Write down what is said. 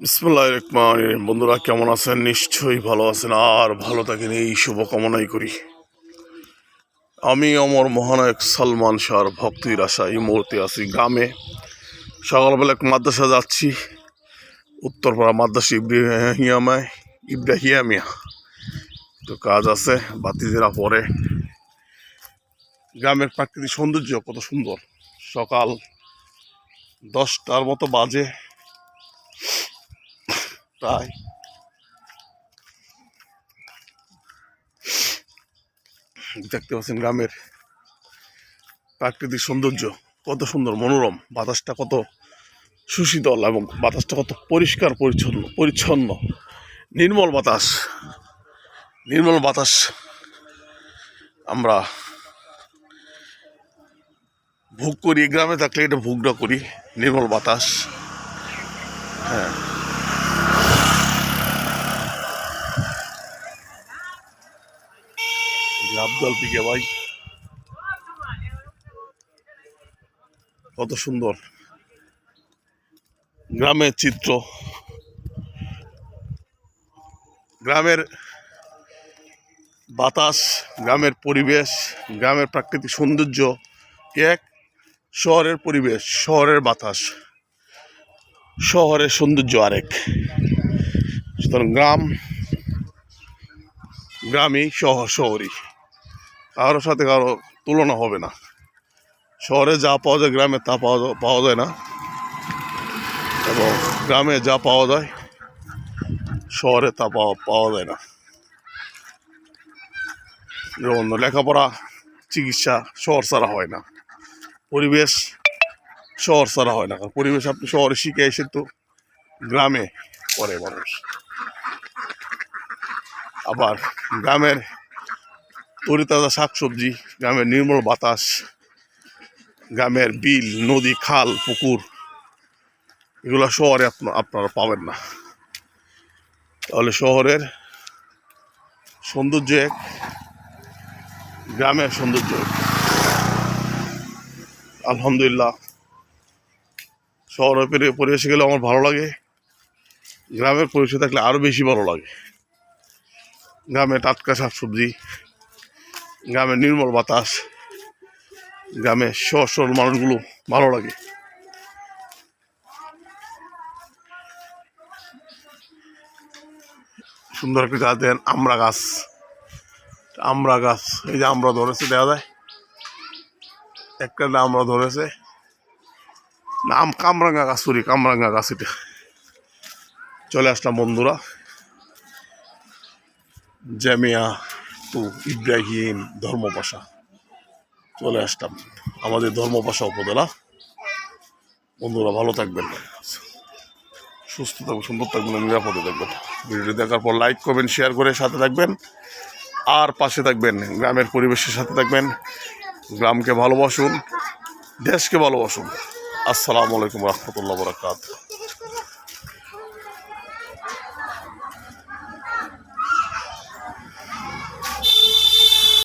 রহমান বন্ধুরা, কেমন আছেন? নিশ্চয়ই ভালো আছেন, আর ভালো থাকেন। এই শুভকামনাই করি। আমি অমর মহানায়ক সালমান শাহর ভক্তির আশা এই মুহূর্তে আছি গ্রামে। সকালবেলা এক মাদ্রাসা যাচ্ছি। উত্তরপাড়া মাদ্রাসা ইব্রাহিয়ামায় ইব্রাহিয়ামিয়া তো কাজ আছে বাতিজেরা পরে। গ্রামের প্রাকৃতিক সৌন্দর্য কত সুন্দর। সকাল দশটার মতো বাজে। প্রায় দেখতে পাচ্ছেন গ্রামের প্রাকৃতিক সৌন্দর্য, কত সুন্দর মনোরম, বাতাসটা কত সুশীতল এবং বাতাসটা কত পরিষ্কার, পরিচ্ছন্ন পরিচ্ছন্ন। নির্মল বাতাস নির্মল বাতাস আমরা ভোগ করি, গ্রামে থাকলে এটা ভোগটা করি, নির্মল বাতাস। আবদাল পিকে, ভাই। কত সুন্দর। গ্রামের চিত্র। গ্রামের বাতাস, গ্রামের পরিবেশ, গ্রামের প্রাকৃতিক সৌন্দর্য এক? শহরের পরিবেশ, শহরের বাতাস, শহরের সৌন্দর্য আরেক। সুতরাং গ্রাম, গ্রামই শহর শহরই কারোর সাথে কারও তুলনা হবে না। শহরে যা পাওয়া যায় গ্রামে তা পাওয়া পাওয়া যায় না। এবং গ্রামে যা পাওয়া যায়, শহরে তা পাওয়া পাওয়া যায় না। যেমন লেখাপড়া, চিকিৎসা শহর ছাড়া হয় না। পরিবেশ শহর ছাড়া হয় না। কারণ পরিবেশ আপনি শহরে শিখে এসে তো গ্রামে পড়ে মানুষ। আবার গ্রামের তরিতাজা শাকসবজি, গ্রামের নির্মল বাতাস, গ্রামের বিল, নদী, খাল, পুকুর, এগুলো শহরে আপনা- আপনারা পাবেন না। তাহলে শহরের সৌন্দর্য এক, গ্রামের সৌন্দর্য এক। আলহামদুলিল্লাহ, শহরের পরি- পরিবেশে গেলে আমার ভালো লাগে, গ্রামের পরিবেশে থাকলে আরও বেশি ভালো লাগে। গ্রামে টাটকা শাকসবজি গ্রামের নির্মল বাতাস। গ্রামে সহজ সরল মানুষগুলো ভালো লাগে। সুন্দর একটা গাছ দেন, আমরা গাছ। আমরা গাছ, এই যে আমরা ধরেছে দেওয়া যায়? একটা আমরা ধরেছে। নাম কামরাঙ্গা গাছ, সরি, কামরাঙ্গা গাছ এটা। চলে আসলাম বন্ধুরা। জামিয়া টু ইব্রাহিম ধর্মপাশা। চলে আসলাম। আমাদের ধর্মপাশা উপজেলা। বন্ধুরা, ভালো থাকবেন। সুস্থ থাকবেন, সুন্দর থাকবেন নিরাপদে থাকবেন। ভিডিওটি দেখার পর লাইক করবেন শেয়ার করে সাথে থাকবেন। আর পাশে থাকবেন, গ্রামের পরিবেশের সাথে থাকবেন। গ্রামকে ভালোবাসুন, দেশকে ভালোবাসুন। আসসালামু আলাইকুম রহমতুল্লাহ বরাকাত